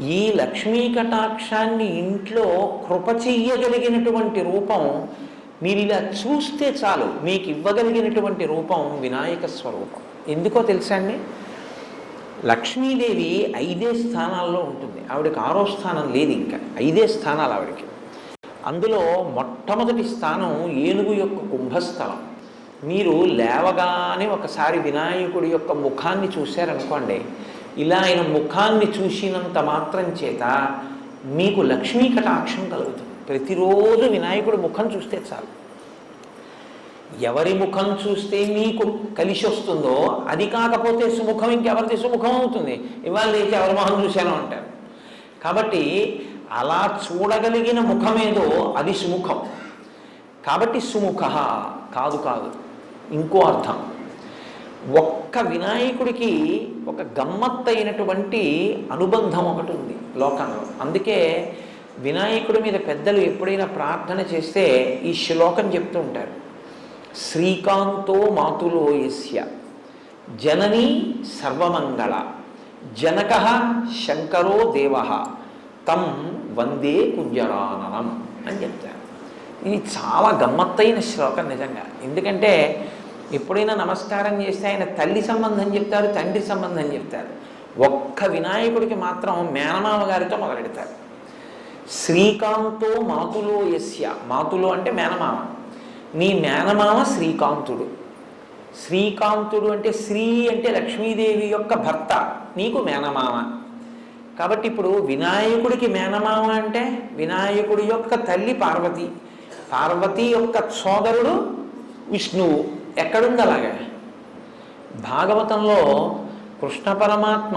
ఈ లక్ష్మీ కటాక్షాన్ని ఇంట్లో కృప చెయ్యగలిగినటువంటి రూపం మీరు ఇలా చూస్తే చాలు మీకు ఇవ్వగలిగినటువంటి రూపం వినాయక స్వరూపం. ఎందుకో తెలుసా అండి? లక్ష్మీదేవి ఐదే స్థానాల్లో ఉంటుంది. ఆవిడకి ఆరో స్థానం లేదు ఇంకా. ఐదే స్థానాలు ఆవిడకి. అందులో మొట్టమొదటి స్థానం ఏనుగు యొక్క కుంభస్థలం. మీరు లేవగానే ఒకసారి వినాయకుడి యొక్క ముఖాన్ని చూశారనుకోండి ఇలా ఆయన ముఖాన్ని చూసినంత మాత్రం చేత మీకు లక్ష్మీ కటాక్షం కలుగుతుంది. ప్రతిరోజు వినాయకుడు ముఖం చూస్తే చాలు. ఎవరి ముఖం చూస్తే మీకు కలిసి వస్తుందో అది కాకపోతే సుముఖం ఇంకెవరిది సుముఖం అవుతుంది. ఇవాళ లేచి ఎవరి మొహం చూశాను అంటారు. కాబట్టి అలా చూడగలిగిన ముఖమేదో అది సుముఖం. కాబట్టి సుముఖ కాదు కాదు. ఇంకో అర్థం. ఒక్క వినాయకుడికి ఒక గమ్మత్తైనటువంటి అనుబంధం ఒకటి ఉంది లోకంలో. అందుకే వినాయకుడి మీద పెద్దలు ఎప్పుడైనా ప్రార్థన చేస్తే ఈ శ్లోకం చెప్తూ ఉంటారు. శ్రీకాంతో మాతులోయస్య జనని జననీ సర్వమంగళ జనక శంకరో దేవ తం వందే కుంజరాననం అని చెప్తారు. ఇది చాలా గమ్మత్తైన శ్లోకం నిజంగా. ఎందుకంటే ఎప్పుడైనా నమస్కారం చేస్తే ఆయన తల్లి సంబంధం చెప్తారు తండ్రి సంబంధం చెప్తారు. ఒక్క వినాయకుడికి మాత్రం మేనమామ గారితో మొదలెడతారు. శ్రీకాంతో మాతులో యస్య. మాతులో అంటే మేనమామ. నీ మేనమామ శ్రీకాంతుడు. శ్రీకాంతుడు అంటే శ్రీ అంటే లక్ష్మీదేవి యొక్క భర్త. నీకు మేనమామ. కాబట్టి ఇప్పుడు వినాయకుడికి మేనమామ అంటే వినాయకుడి యొక్క తల్లి పార్వతి. పార్వతి యొక్క సోదరుడు విష్ణువు. ఎక్కడుంది అలాగా? భాగవతంలో కృష్ణ పరమాత్మ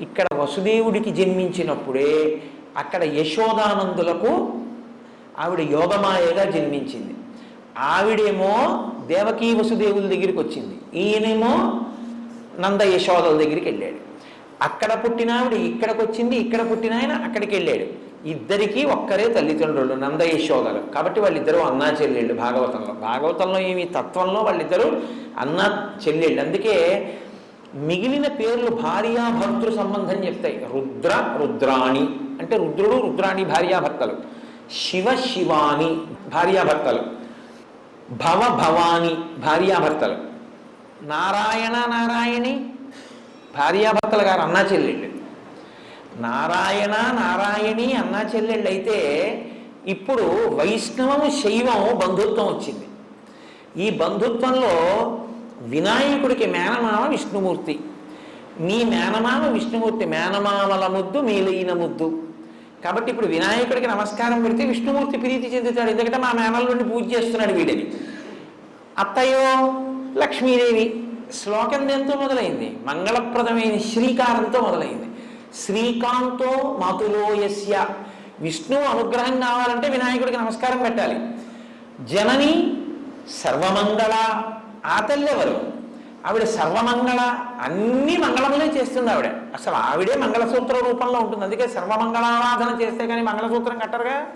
ఇక్కడ వసుదేవుడికి జన్మించినప్పుడే అక్కడ యశోదానందులకు ఆవిడ యోగమాయగా జన్మించింది. ఆవిడేమో దేవకీ వసుదేవుల దగ్గరికి వచ్చింది. ఈయనేమో నంద యశోదల దగ్గరికి వెళ్ళాడు. అక్కడ పుట్టిన ఆవిడ ఇక్కడికి వచ్చింది ఇక్కడ పుట్టిన ఆయన అక్కడికి వెళ్ళాడు. ఇద్దరికీ ఒక్కరే తల్లిదండ్రులు నంద యశోదలు. కాబట్టి వాళ్ళిద్దరూ అన్నా చెల్లెళ్ళు భాగవతంలో. భాగవతంలో ఏమి తత్వంలో వాళ్ళిద్దరూ అన్నా చెల్లెళ్ళు. అందుకే మిగిలిన పేర్లు భార్యాభర్తృ సంబంధం చెప్తాయి. రుద్ర రుద్రాణి. అంటే రుద్రుడు రుద్రాణి భార్యాభర్తలు శివ శివాని భార్యాభర్తలు భవ భవాని భార్యాభర్తలు నారాయణ నారాయణి భార్యాభర్తలు గారు అన్నా చెల్లెళ్ళు. నారాయణ నారాయణి అన్నా చెల్లెళ్ళు అయితే ఇప్పుడు వైష్ణవం శైవం బంధుత్వం వచ్చింది. ఈ బంధుత్వంలో వినాయకుడికి మేనమామ విష్ణుమూర్తి. మీ మేనమామ విష్ణుమూర్తి మేనమామల ముద్దు మీలైన ముద్దు. కాబట్టి ఇప్పుడు వినాయకుడికి నమస్కారం పెడితే విష్ణుమూర్తి ప్రీతి చెందుతాడు. ఎందుకంటే మా మేనల నుండి పూజ చేస్తున్నాడు వీడిని. అత్తయ్యో లక్ష్మీదేవి శ్లోకం దేంతో మొదలైంది. మంగళప్రదమైన శ్రీకారంతో మొదలైంది. శ్రీకాంతో మాతులోయస్య. యస్య విష్ణువు అనుగ్రహం కావాలంటే వినాయకుడికి నమస్కారం పెట్టాలి. జనని సర్వమంగళ ఆ తల్లి ఎవరు ఆవిడ సర్వమంగళ అన్ని మంగళములే చేస్తుంది ఆవిడ. అసలు ఆవిడే మంగళసూత్ర రూపంలో ఉంటుంది. అందుకే సర్వమంగళారాధన చేస్తే కానీ మంగళసూత్రం కట్టరుగా.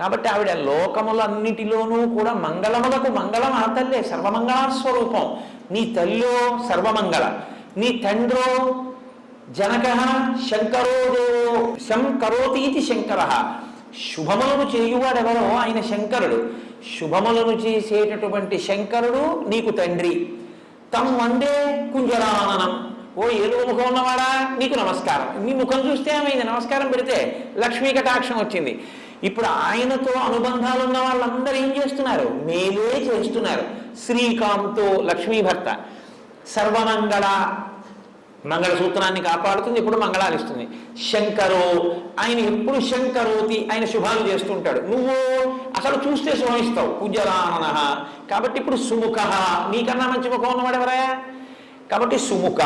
కాబట్టి ఆవిడ లోకములన్నిటిలోనూ కూడా మంగళములకు మంగళం ఆ తల్లే సర్వమంగళ స్వరూపం నీ తల్లో సర్వమంగళ నీ తండ్రో జనక శంకరో దేవో శంకరోతి ఇది శంకర శుభములను చేయువాడెవరో? ఆయన శంకరుడు. శుభములను చేసేటటువంటి శంకరుడు నీకు తండ్రి. తమ్ వందే కుంజరాననం. ఓ ఏలుగు ముఖం ఉన్నవాడా? నీకు నమస్కారం. నీ ముఖం చూస్తే ఆమె నమస్కారం పెడితే లక్ష్మీ కటాక్షం వచ్చింది. ఇప్పుడు ఆయనతో అనుబంధాలు ఉన్న వాళ్ళందరూ ఏం చేస్తున్నారు? మేలే చేస్తున్నారు. శ్రీకాంతో లక్ష్మీ భర్త. సర్వమంగళ మంగళసూత్రాన్ని కాపాడుతుంది ఎప్పుడు మంగళాలు ఇస్తుంది. శంకరో ఆయన ఎప్పుడు శంకరోతి ఆయన శుభాలు చేస్తుంటాడు. నువ్వు అసలు చూస్తే శుభమిస్తావు పూజరానన కాబట్టి ఇప్పుడు సుముఖ. నీకన్నా మంచి ముఖం ఉన్నవాడు ఎవరయ్యా? కాబట్టి సుముఖ.